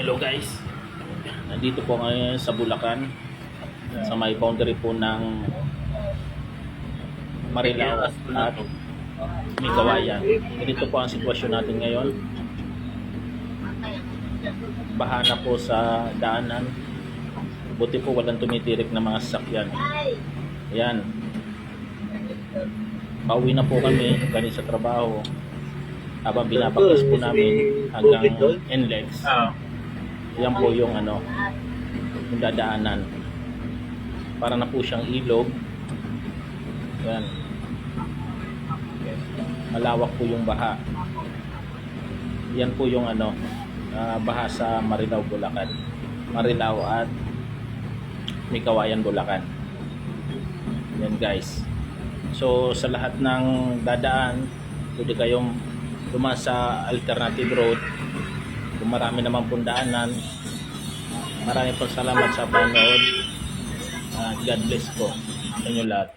Hello guys. Nandito po ngayon sa Bulacan. Sa may boundary po ng Marilao at Micawayan. Ganito po ang sitwasyon natin ngayon. Baha na po sa daanan. Buti po walang tumitirik na mga sasakyan. Ayan. Pauwi na po kami galing sa trabaho. Habang binabaklas po namin hanggang NLEX. Yan po yung ano, yung dadaanan. Para na po siyang ilog. Yan. Malawak po yung baha. Yan po yung ano, ah, baha sa Marilao, Bulacan. Marilao at Micawayan, Bulacan. Yan guys. So sa lahat ng dadaan, pwede kayong dumaan sa alternative road kung marami naman pong daanan maraming pong salamat sa panood uh, God bless po sa inyo lahat